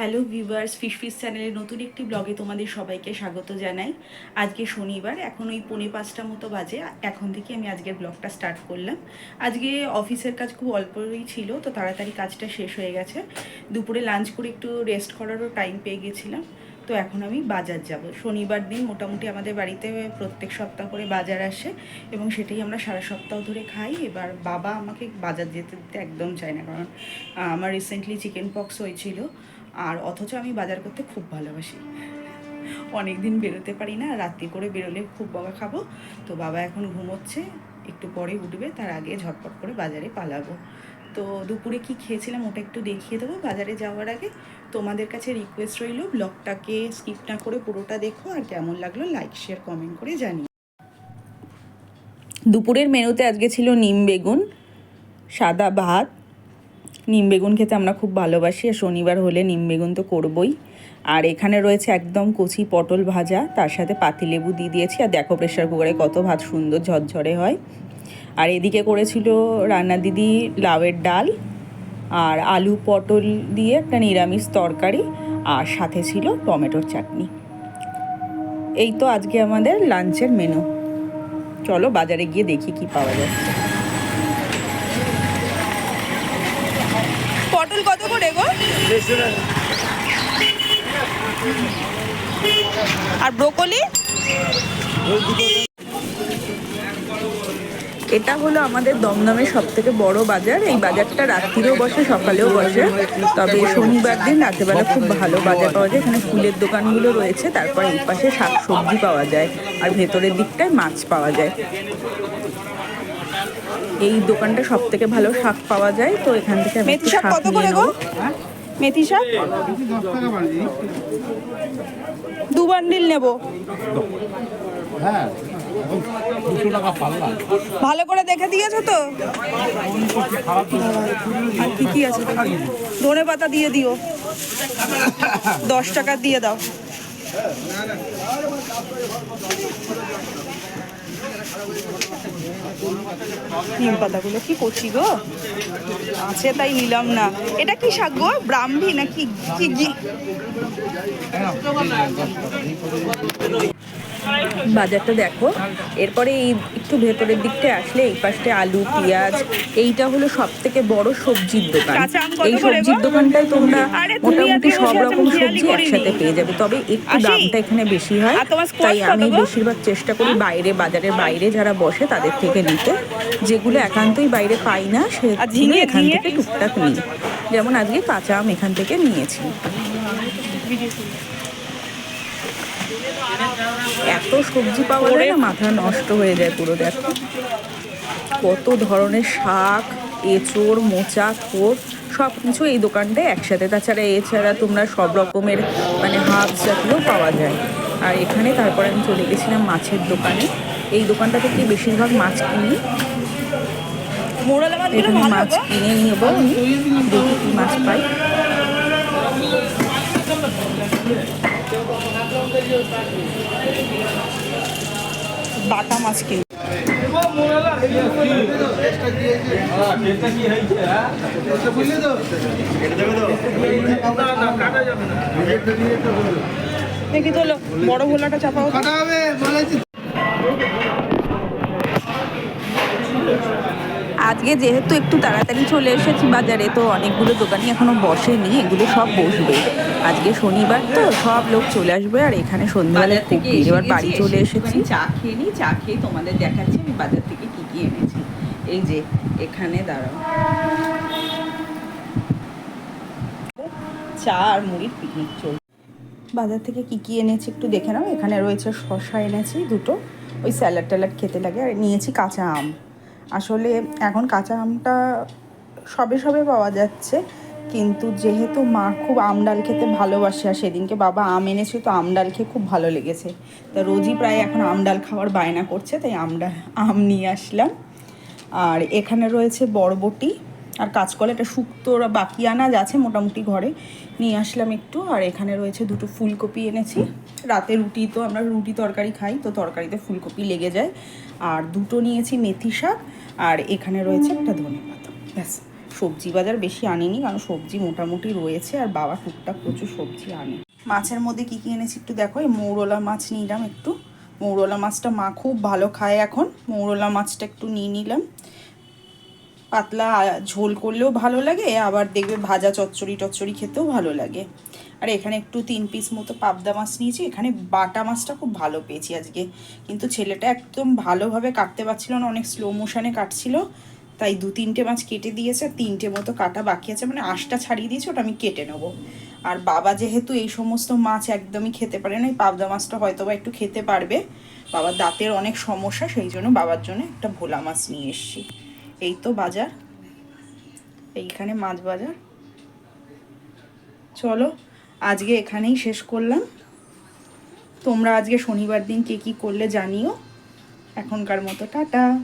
Hello viewers fish fish চ্যানেলের নতুন একটি ব্লগে তোমাদের সবাইকে স্বাগত জানাই। আজকে শনিবার, এখন ওই পৌনে পাঁচটা মতো বাজে। এখন থেকে আমি আজকের ব্লগটা স্টার্ট করলাম। আজকে অফিসের কাজ খুব অল্পই ছিল, তো তাড়াতাড়ি কাজটা শেষ হয়ে গেছে। দুপুরে লাঞ্চ করে একটু রেস্ট করারও টাইম পেয়ে গেছিলাম। তো এখন আমি বাজার যাব। শনিবার দিন মোটামুটি আমাদের বাড়িতে প্রত্যেক সপ্তাহ করে বাজার আসে এবং সেটাই আমরা সারা সপ্তাহ ধরে খাই। এবার বাবা আমাকে বাজার যেতে দিতে একদম চায় না, কারণ আমার রিসেন্টলি চিকেন পক্স হয়েছিল। আর অথচ আমি বাজার করতে খুব ভালোবাসি। অনেক দিন বেরোতে পারি না, রাত্রি করে বেরোলে খুব বকা খাব। তো বাবা এখন ঘুমোচ্ছে, একটু পরে উঠবে, তার আগে ঝটপট করে বাজারে পালাবো। তো দুপুরে কি খেয়েছিলাম ওটা একটু দেখিয়ে দেবো বাজারে যাওয়ার আগে। তোমাদের কাছে রিকোয়েস্ট রইল, ব্লগটাকে স্কিপ না করে পুরোটা দেখো আর কেমন লাগল লাইক শেয়ার কমেন্ট করে জানি দুপুরের মেনুতে আজকে ছিল নিম বেগুন, সাদা ভাত নিম বেগুন খেতে আমরা খুব ভালোবাসি, আর শনিবার হলে নিম বেগুন তো করবই। আর এখানে রয়েছে একদম কচি পটল ভাজা, তার সাথে পাতিলেবু দিয়ে দিয়েছি, আর দেখো প্রেশার কুকারে কত ভাত সুন্দর ঝরঝরে হয়। আর এদিকে করেছিল রান্না দিদি লাউয়ের ডাল, আর আলু পটল দিয়ে একটা নিরামিষ তরকারি, আর সাথে ছিল টমেটোর চাটনি। এই তো আজকে আমাদের লাঞ্চের মেনু চলো বাজারে গিয়ে দেখি কি পাওয়া যাচ্ছে পটল কত করে গো? আর ব্রোকলি? এটা হলো আমাদের দমদমের সব থেকে বড় বাজার। এই বাজারটা রাত্রিরেও বসে, সকালেও বসে। তবে শনিবার দিন রাত্রেবেলা খুব ভালো বাজার পাওয়া যায়। এখানে ফুলের দোকানগুলো রয়েছে, তারপর এই পাশে শাক সবজি পাওয়া যায়। আর ভেতরের দিকটায় মাছ পাওয়া যায়। এই দোকানটা সব থেকে ভালো শাক পাওয়া যায় তো এখান থেকে মেথি শাক কত করে গো? মেথি শাক? দু বান্ডিল নেব। ভালো করে দেখে দিয়েছ তো? আর কি কি আছে? ধনে পাতা দিয়ে দিও। দশ টাকা দিয়ে দাও। নিম পাতাগুলো কি করছি গো? আছে তাই নিলাম না। এটা কি শাক গো? ব্রাহ্মী নাকি? কি বাজারটা দেখো। এরপরে এই একটু ভেতরের দিকটা আসলে এই পাশে আলু পেঁয়াজ এইটা হলো সব থেকে বড় সবজির দোকান। এই সবজির? দোকানটায় তোমরা মোটামুটি সব রকম সবজি একসাথে পেয়ে যাবে। তবে একটু দামটা এখানে বেশি হয় তাই আমি বেশিরভাগ চেষ্টা করি বাইরে বাজারের বাইরে যারা বসে তাদের থেকে নিতে। যেগুলো একান্তই বাইরে পাই না সেগুলো এখান থেকে টুকটাক নিই। যেমন আজকে কাঁচা আম এখান থেকে নিয়েছি। এত সবজি পাওয়া যায় না মাথা নষ্ট হয়ে যায় পুরো দেখো। কত ধরনের শাক এঁচড় মোচা থোর সব কিছু এই দোকানটায় একসাথে। তাছাড়া এছাড়া তোমরা সব রকমের মানে হাফ জাতীয় পাওয়া যায়। আর এখানে তারপর আমি চলে গেছিলাম মাছের দোকানে। এই দোকানটা থেকে বেশিরভাগ মাছ কিনি। এখানে মাছ কিনে নেব। আমি দেখি মাছ পাই। বাটা মাছ কিনে দেখি তো বড় ভোলাটা চাপা তো। আজকে যেহেতু একটু তাড়াতাড়ি চলে এসেছি বাজারে তো অনেকগুলো দোকানই এখনও বসেনি এগুলো সব বসবে। আজকে শনিবার তো সব লোক চলে আসবে আর এখানে সন্ধ্যাবেলায় খুব ভিড় এবার বাড়ি চলে এসেছি। চা খেয়ে নিই চা খেয়ে তোমাদের দেখাচ্ছি আমি বাজার থেকে কি কি এনেছি। এই যে এখানে দাঁড়াও। চা আর মুড়ির পিকনিক চলছে। বাজার থেকে কি কি এনেছি একটু দেখে নাও এখানে রয়েছে শশা এনেছি দুটো ওই স্যালাড ট্যালাড খেতে লাগে আর নিয়েছি কাঁচা আম। আসলে এখন কাঁচা আমটা সবে সবে পাওয়া যাচ্ছে, কিন্তু যেহেতু মা খুব আম ডাল খেতে ভালোবাসে আর সেদিনকে বাবা আম এনেছে তো আম ডাল খেয়ে খুব ভালো লেগেছে। তা রোজই প্রায় এখন আম ডাল খাওয়ার বায়না করছে, তাই আম ডাল আম নিয়ে আসলাম। আর এখানে রয়েছে বরবটি আর কাঁচকলা একটা শুক্তো বাকি আনাজ আছে মোটামুটি ঘরে, নিয়ে আসলাম একটু। আর এখানে রয়েছে দুটো ফুলকপি এনেছি। রাতে রুটি তো আমরা রুটি তরকারি খাই, তো তরকারিতে ফুলকপি লেগে যায়। আর দুটো নিয়েছি মেথি শাক আর এখানে রয়েছে একটা ধনে পাতা। ব্যাস, সবজি বাজার বেশি আনিনি, কারণ সবজি মোটামুটি রয়েছে আর বাবা টুকটাক প্রচুর সবজি আনে। মাছের মধ্যে কি কি এনেছি একটু দেখো, এই মৌরলা মাছ নিলাম একটু। মৌরলা মাছটা মা খুব ভালো খায় এখন, মৌরলা মাছটা একটু নিয়ে নিলাম। পাতলা ঝোল করলেও ভালো লাগে, আবার দেখবে ভাজা চচ্চড়ি টচ্চড়ি খেতেও ভালো লাগে। আর এখানে একটু তিন পিস মতো পাবদা মাছ নিয়েছি, এখানে বাটা মাছটা খুব ভালো পেয়েছি আজকে। কিন্তু ছেলেটা একদম ভালোভাবে কাটতে পারছিল না, অনেক স্লো মোশনে কাটছিল। তাই দু তিনটে মাছ কেটে দিয়েছে, তিনটে মতো কাটা বাকি আছে। মানে আঁশটা ছাড়িয়ে দিয়েছে, ওটা আমি কেটে নেব। আর বাবা যেহেতু এই সমস্ত মাছ একদমই খেতে পারে না, এই পাবদা মাছটা হয়তো বা একটু খেতে পারবে। বাবার দাঁতের অনেক সমস্যা, সেই জন্য বাবার জন্য একটা ভোলা মাছ নিয়ে এসেছি। এই তো বাজার। এইখানে মাছ বাজার। চলো আজকে এখানেই শেষ করলাম। তোমরা আজকে শনিবার দিন কে কী করলে জানিও। এখনকার মতো টাটা।